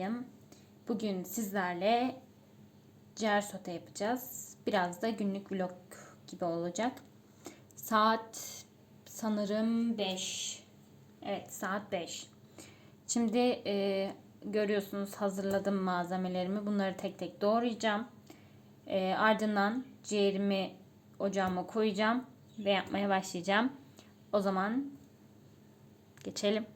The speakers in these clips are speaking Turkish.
Mutfaktayım. Bugün sizlerle ciğer sote yapacağız. Biraz da günlük vlog gibi olacak. Saat sanırım 5. Evet saat 5. Şimdi e, görüyorsunuz hazırladım malzemelerimi. Bunları tek tek doğrayacağım. E, ardından ciğerimi ocağıma koyacağım ve yapmaya başlayacağım. O zaman geçelim.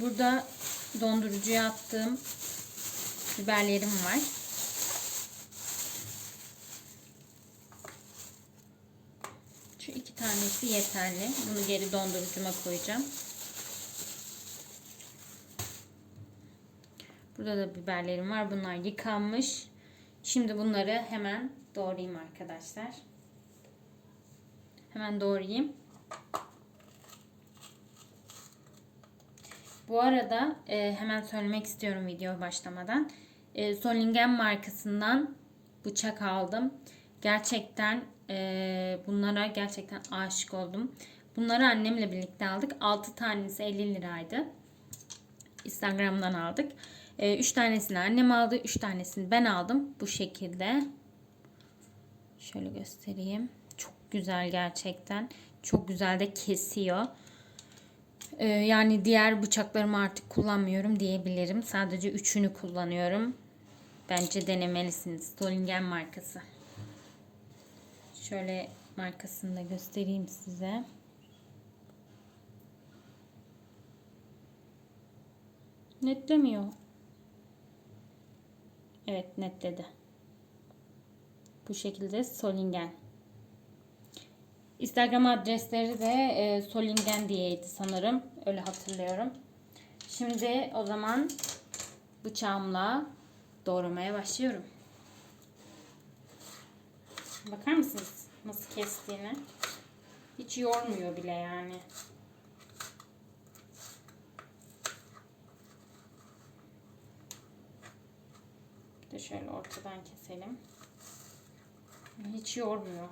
Burada dondurucuya attığım biberlerim var. Şu iki tanesi yeterli. Bunu geri dondurucuma koyacağım. Burada da biberlerim var. Bunlar yıkanmış. Şimdi bunları hemen doğrayayım arkadaşlar. Hemen doğrayayım. Bu arada e, hemen söylemek istiyorum video başlamadan. E, Solingen markasından bıçak aldım. Gerçekten e, bunlara gerçekten aşık oldum. Bunları annemle birlikte aldık. 6 tanesi 50 liraydı. Instagram'dan aldık. 3 tanesini annem aldı. 3 tanesini ben aldım. Bu şekilde. Şöyle göstereyim. Çok güzel gerçekten. Çok güzel de kesiyor. Ee, yani diğer bıçaklarımı artık kullanmıyorum diyebilirim. Sadece üçünü kullanıyorum. Bence denemelisiniz. Solingen markası. Şöyle markasını da göstereyim size. Netlemiyor. Evet netledi. Bu şekilde Solingen. Instagram adresleri de e, Solingen diyeydi sanırım. Öyle hatırlıyorum. Şimdi o zaman bıçağımla doğramaya başlıyorum. Bakar mısınız nasıl kestiğini? Hiç yormuyor bile yani. Bir de şöyle ortadan keselim. Hiç yormuyor.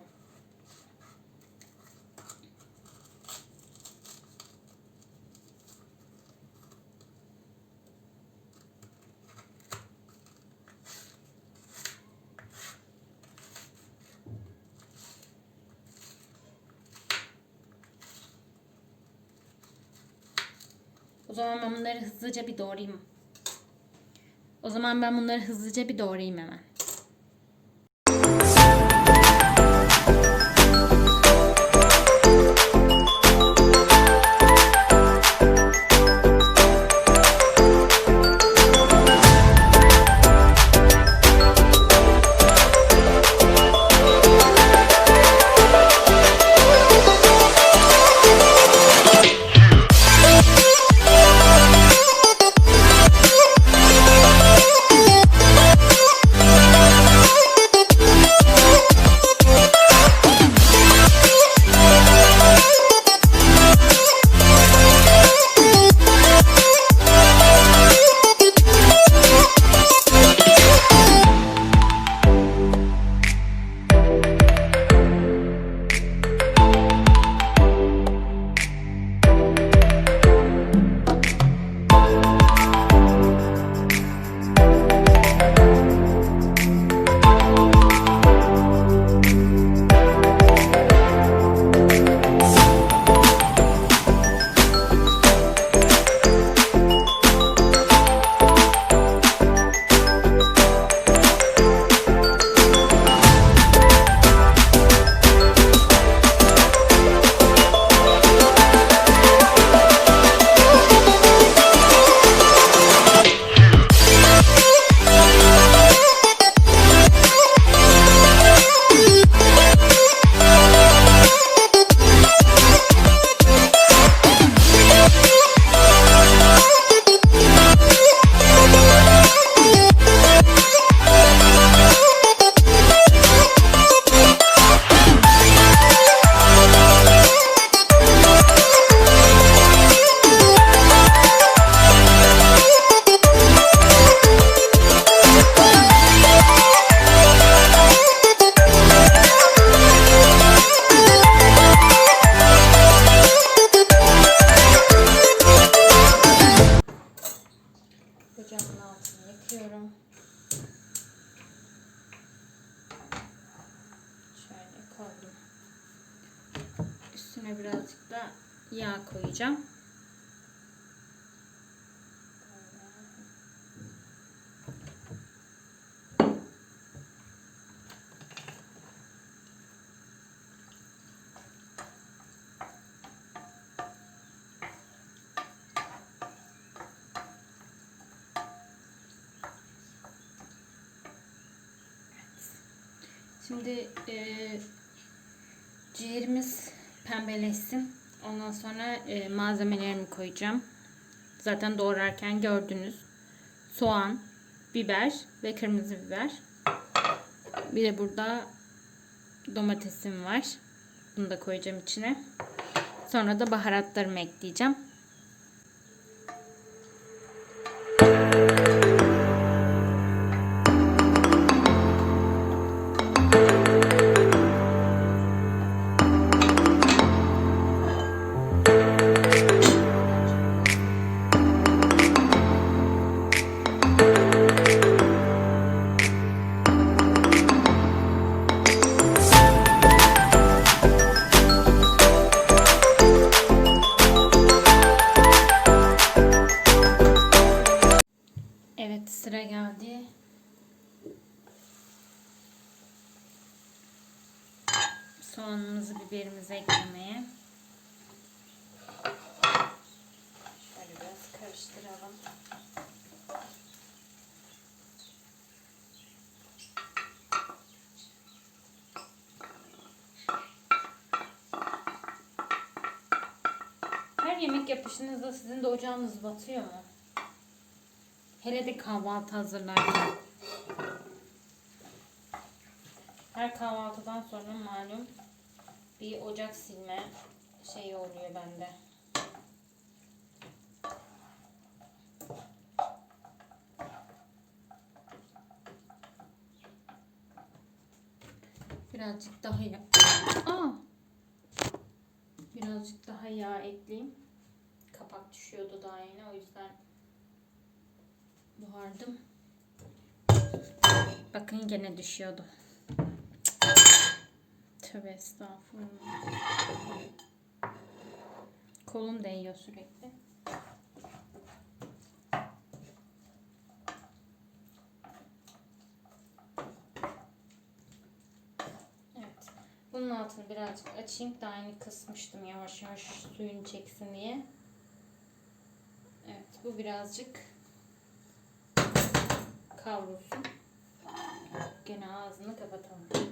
Zaman ben bunları hızlıca bir doğrayayım. O zaman ben bunları hızlıca bir doğrayayım hemen. Yağ koyacağım. Şimdi e, ciğerimiz pembeleşsin. Ondan sonra e, malzemelerimi koyacağım. Zaten doğrarken gördünüz. Soğan, biber ve kırmızı biber. Bir de burada domatesim var. Bunu da koyacağım içine. Sonra da baharatlarımı ekleyeceğim. Evet sıra geldi. Soğanımızı biberimizi eklemeye. Şöyle biraz karıştıralım. Her yemek yapışınızda sizin de ocağınız batıyor mu? Hele de kahvaltı hazırlarken. Her kahvaltıdan sonra malum bir ocak silme şeyi oluyor bende. Birazcık daha ya Aa! Birazcık daha yağ ekleyeyim. Kapak düşüyordu daha yeni o yüzden buhardım. Bakın gene düşüyordu. Tövbe estağfurullah. Kolum değiyor sürekli. Evet. Bunun altını birazcık açayım. Daha yeni kısmıştım yavaş yavaş suyunu çeksin diye. Evet bu birazcık kavrulsun. Gene ağzını kapatalım.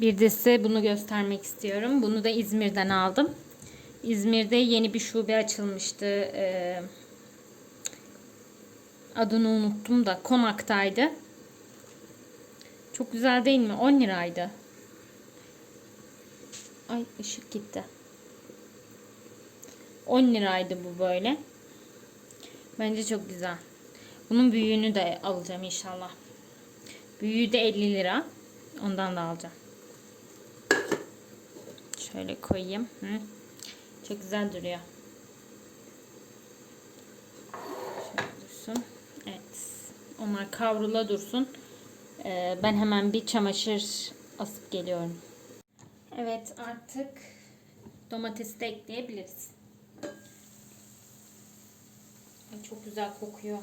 Bir de size bunu göstermek istiyorum. Bunu da İzmir'den aldım. İzmir'de yeni bir şube açılmıştı. Ee, adını unuttum da Konak'taydı. Çok güzel değil mi? 10 liraydı. Ay ışık gitti. 10 liraydı bu böyle. Bence çok güzel. Bunun büyüğünü de alacağım inşallah. Büyüğü de 50 lira. Ondan da alacağım. Şöyle koyayım. Hı. Çok güzel duruyor. Şöyle dursun. Evet. Onlar kavrula dursun. Ee, ben hemen bir çamaşır asıp geliyorum. Evet artık domatesi de ekleyebiliriz. Ay, Çok güzel kokuyor.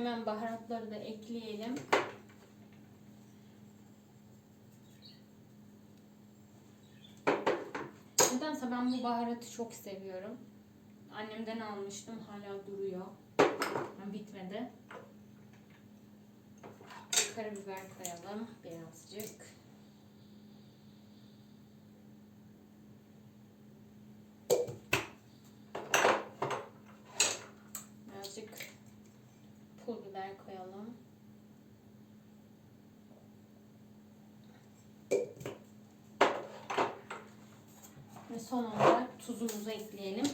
Hemen baharatları da ekleyelim. Nedense ben bu baharatı çok seviyorum. Annemden almıştım. Hala duruyor. Ha, Bitmedi. Karabiber koyalım. Birazcık. Koyalım. Ve son olarak tuzumuzu ekleyelim.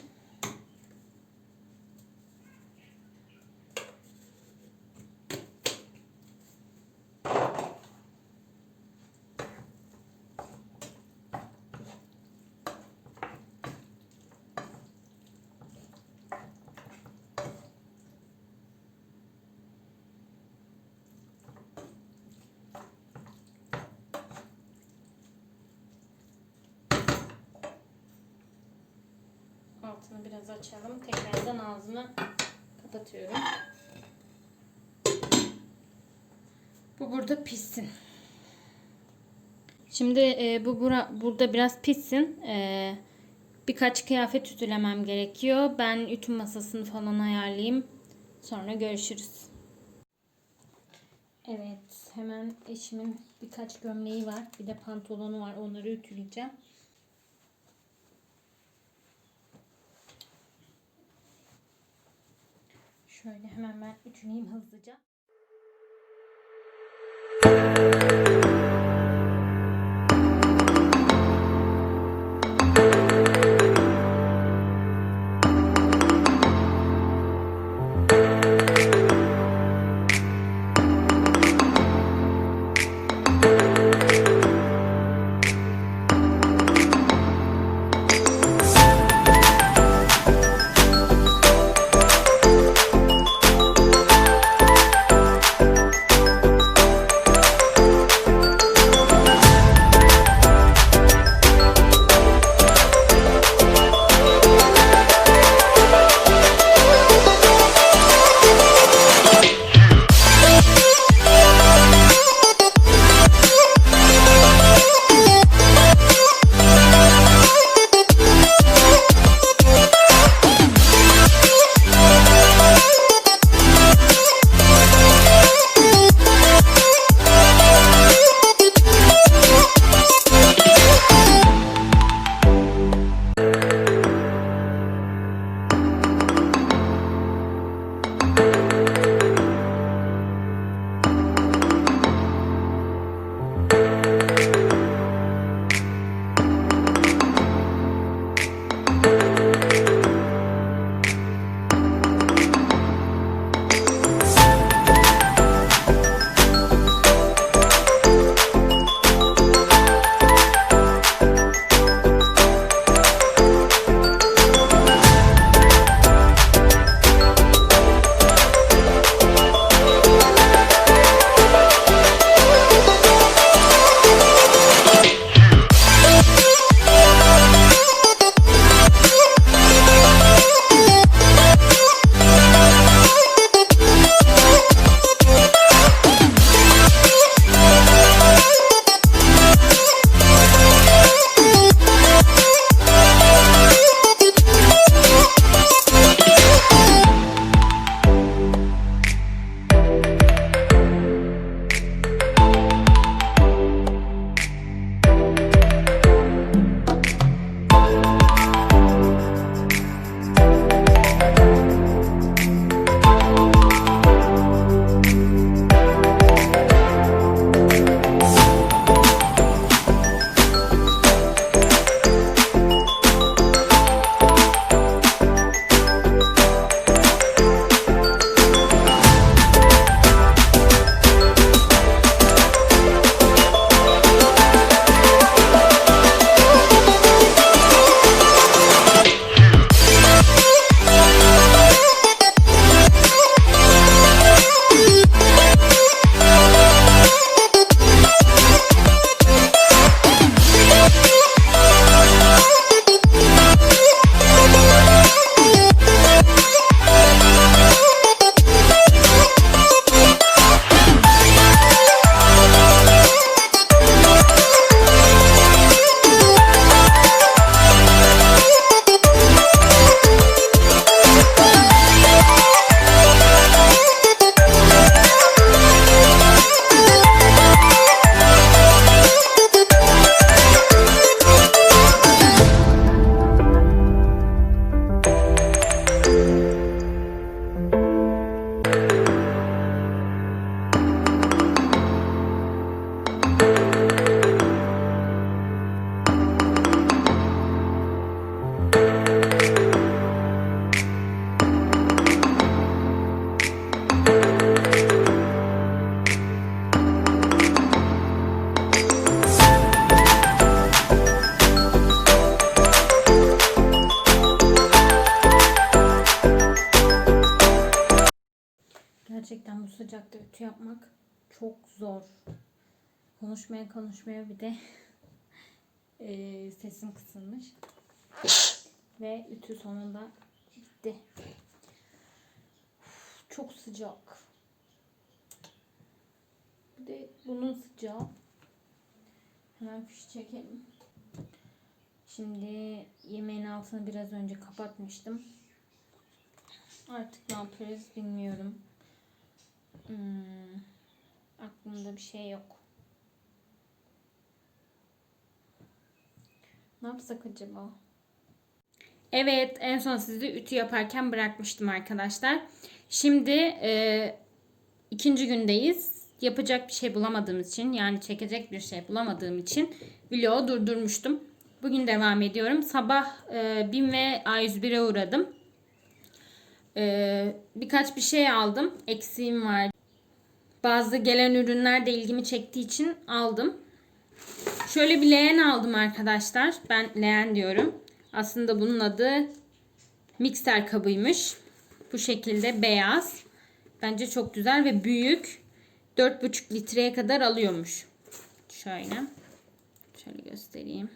Altını biraz açalım. Tekrardan ağzını kapatıyorum. Bu burada pişsin. Şimdi e, bu bura, burada biraz pişsin. E, birkaç kıyafet ütülemem gerekiyor. Ben ütü masasını falan ayarlayayım. Sonra görüşürüz. Evet, hemen eşimin birkaç gömleği var. Bir de pantolonu var. Onları ütüleyeceğim. Şöyle hemen ben ütüleyeyim hızlıca. Çok zor. Konuşmaya konuşmaya bir de eee, sesim kısılmış. Ve ütü sonunda bitti. Çok sıcak. Bir de bunun sıcağı. Hemen fiş çekelim. Şimdi yemeğin altını biraz önce kapatmıştım. Artık ne yaparız bilmiyorum. Hmm, aklımda bir şey yok. Ne yapsak acaba? Evet, en son sizi ütü yaparken bırakmıştım arkadaşlar. Şimdi e, ikinci gündeyiz. Yapacak bir şey bulamadığım için, yani çekecek bir şey bulamadığım için vlogu durdurmuştum. Bugün devam ediyorum. Sabah e, BİM ve A101'e uğradım. E, birkaç bir şey aldım. Eksiğim var. Bazı gelen ürünler de ilgimi çektiği için aldım. Şöyle bir leğen aldım arkadaşlar. Ben leğen diyorum. Aslında bunun adı mikser kabıymış. Bu şekilde beyaz. Bence çok güzel ve büyük. 4,5 litreye kadar alıyormuş. Şöyle. Şöyle göstereyim.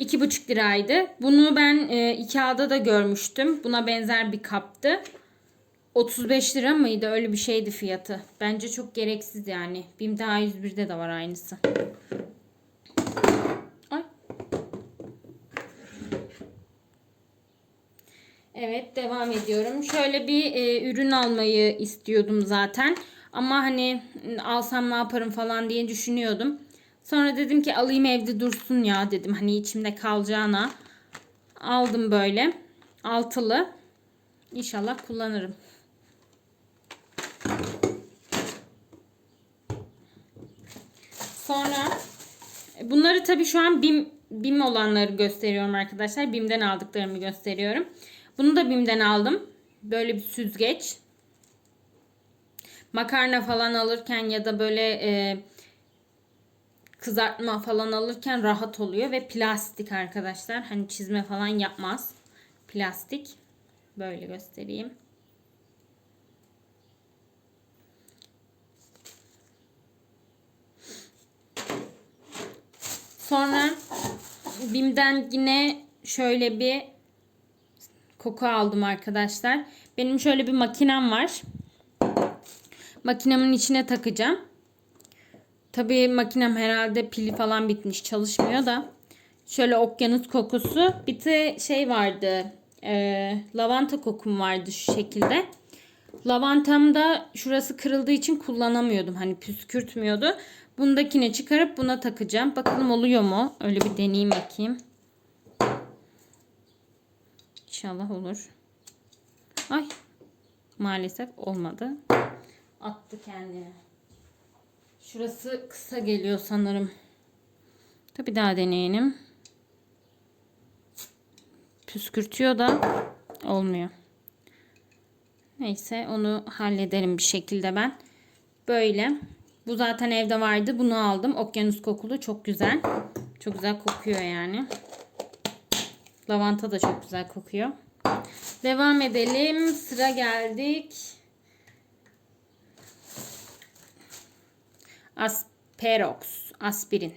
2,5 liraydı. Bunu ben e, Ikea'da da görmüştüm. Buna benzer bir kaptı. 35 lira mıydı? Öyle bir şeydi fiyatı. Bence çok gereksiz yani. BİM'de A101'de de var aynısı. Ay. Evet devam ediyorum. Şöyle bir e, ürün almayı istiyordum zaten. Ama hani alsam ne yaparım falan diye düşünüyordum. Sonra dedim ki alayım evde dursun ya dedim. Hani içimde kalacağına. Aldım böyle. Altılı. İnşallah kullanırım. Sonra bunları tabii şu an BİM, BİM olanları gösteriyorum arkadaşlar. BİM'den aldıklarımı gösteriyorum. Bunu da BİM'den aldım. Böyle bir süzgeç. Makarna falan alırken ya da böyle e, kızartma falan alırken rahat oluyor ve plastik arkadaşlar. Hani çizme falan yapmaz. Plastik. Böyle göstereyim. Sonra Bim'den yine şöyle bir koku aldım arkadaşlar. Benim şöyle bir makinem var. Makinemin içine takacağım. Tabii makinem herhalde pili falan bitmiş çalışmıyor da. Şöyle okyanus kokusu. Bir de şey vardı. E, lavanta kokum vardı şu şekilde. Lavantamda şurası kırıldığı için kullanamıyordum. Hani püskürtmüyordu. Bundakine çıkarıp buna takacağım. Bakalım oluyor mu? Öyle bir deneyeyim bakayım. İnşallah olur. Ay. Maalesef olmadı. Attı kendini. Şurası kısa geliyor sanırım. Tabi daha deneyelim. Püskürtüyor da olmuyor. Neyse onu hallederim bir şekilde ben. Böyle. Bu zaten evde vardı. Bunu aldım. Okyanus kokulu. Çok güzel. Çok güzel kokuyor yani. Lavanta da çok güzel kokuyor. Devam edelim. Sıra geldik. Asperox. Aspirin.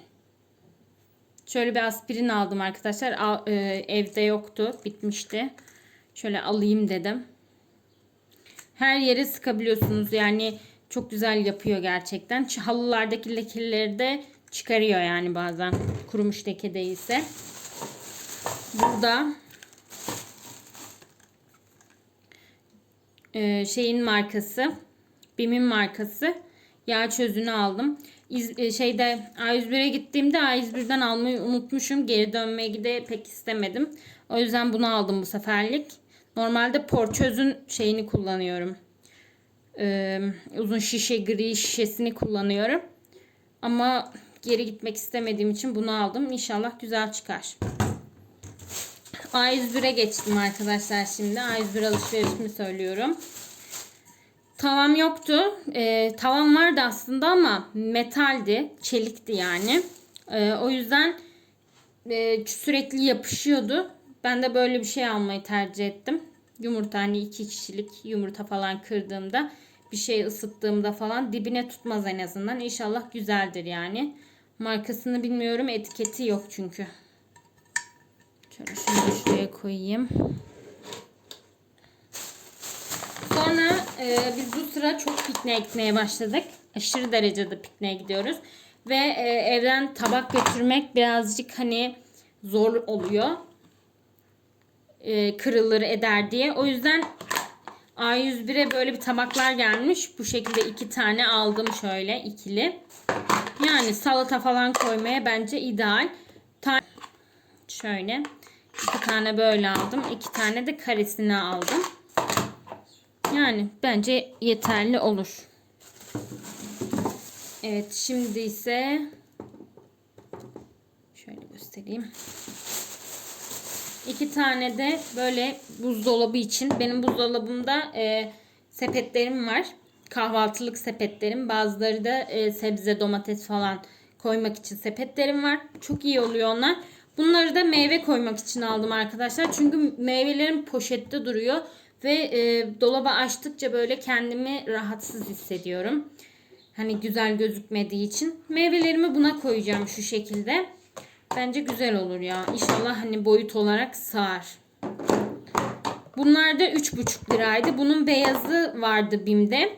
Şöyle bir aspirin aldım arkadaşlar. Al- e, evde yoktu. Bitmişti. Şöyle alayım dedim. Her yere sıkabiliyorsunuz. Yani çok güzel yapıyor gerçekten. Halılardaki lekeleri de çıkarıyor yani bazen. Kurumuş leke değilse. Burada e, şeyin markası. Bim'in markası. Yağ çözünü aldım. İz, e, şeyde A101'e gittiğimde A101'den almayı unutmuşum. Geri dönmeyi de pek istemedim. O yüzden bunu aldım bu seferlik. Normalde porçözün şeyini kullanıyorum. Ee, uzun şişe gri şişesini kullanıyorum. Ama geri gitmek istemediğim için bunu aldım. İnşallah güzel çıkar. A101'e geçtim arkadaşlar şimdi. A101 alışverişimi söylüyorum. Tavam yoktu. Ee, tavam vardı aslında ama metaldi. Çelikti yani. Ee, o yüzden e, sürekli yapışıyordu. Ben de böyle bir şey almayı tercih ettim. Yumurta hani iki kişilik yumurta falan kırdığımda bir şey ısıttığımda falan dibine tutmaz en azından. İnşallah güzeldir yani. Markasını bilmiyorum. Etiketi yok çünkü. Şöyle şunu şuraya koyayım. Sonra e, biz bu sıra çok pikniğe gitmeye başladık. Aşırı derecede pikniğe gidiyoruz. Ve e, evden tabak götürmek birazcık hani zor oluyor. E, kırılır eder diye. O yüzden A101'e böyle bir tabaklar gelmiş. Bu şekilde iki tane aldım şöyle ikili. Yani salata falan koymaya bence ideal. Ta şöyle iki tane böyle aldım. iki tane de karesini aldım. Yani bence yeterli olur. Evet şimdi ise şöyle göstereyim. İki tane de böyle buzdolabı için. Benim buzdolabımda e, sepetlerim var. Kahvaltılık sepetlerim. Bazıları da e, sebze, domates falan koymak için sepetlerim var. Çok iyi oluyor onlar. Bunları da meyve koymak için aldım arkadaşlar. Çünkü meyvelerim poşette duruyor. Ve e, dolaba açtıkça böyle kendimi rahatsız hissediyorum. Hani güzel gözükmediği için. Meyvelerimi buna koyacağım şu şekilde. Bence güzel olur ya. İnşallah hani boyut olarak sığar. Bunlar da 3,5 liraydı. Bunun beyazı vardı BİM'de.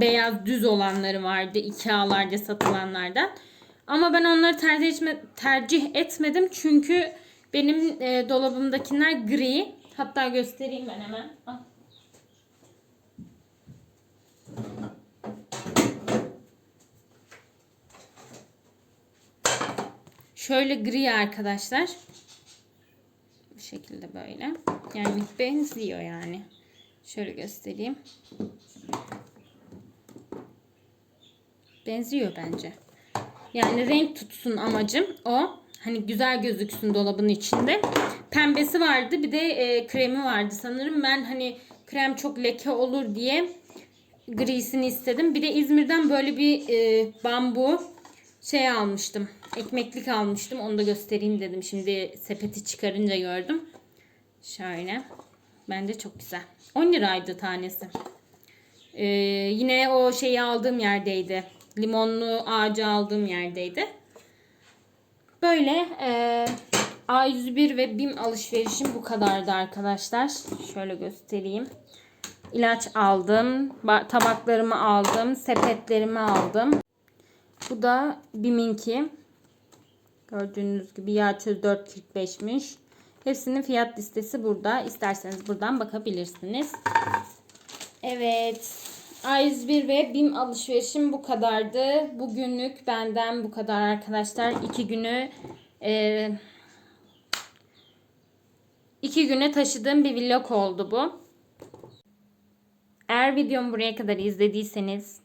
Beyaz düz olanları vardı. Ikea'larda satılanlardan. Ama ben onları tercih, etme, tercih etmedim. Çünkü benim e, dolabımdakiler gri. Hatta göstereyim ben hemen. Al. Şöyle gri arkadaşlar. Bu şekilde böyle. Yani benziyor yani. Şöyle göstereyim. Benziyor bence. Yani renk tutsun amacım o. Hani güzel gözüksün dolabın içinde. Pembesi vardı bir de e, kremi vardı sanırım. Ben hani krem çok leke olur diye grisini istedim. Bir de İzmir'den böyle bir e, bambu şey almıştım. Ekmeklik almıştım. Onu da göstereyim dedim. Şimdi sepeti çıkarınca gördüm. Şöyle. Bence çok güzel. 10 liraydı tanesi. Ee, yine o şeyi aldığım yerdeydi. Limonlu ağacı aldığım yerdeydi. Böyle e, A101 ve BİM alışverişim bu kadardı arkadaşlar. Şöyle göstereyim. İlaç aldım. ba- Tabaklarımı aldım. Sepetlerimi aldım. Bu da BİM'inki. Gördüğünüz gibi yağ çöz 4.45'miş. Hepsinin fiyat listesi burada. İsterseniz buradan bakabilirsiniz. Evet. A101 ve BİM alışverişim bu kadardı. Bugünlük benden bu kadar arkadaşlar. İki günü e, iki güne taşıdığım bir vlog oldu bu. Eğer videomu buraya kadar izlediyseniz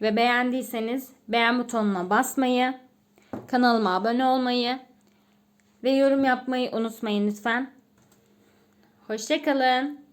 ve beğendiyseniz beğen butonuna basmayı, kanalıma abone olmayı ve yorum yapmayı unutmayın lütfen. Hoşçakalın.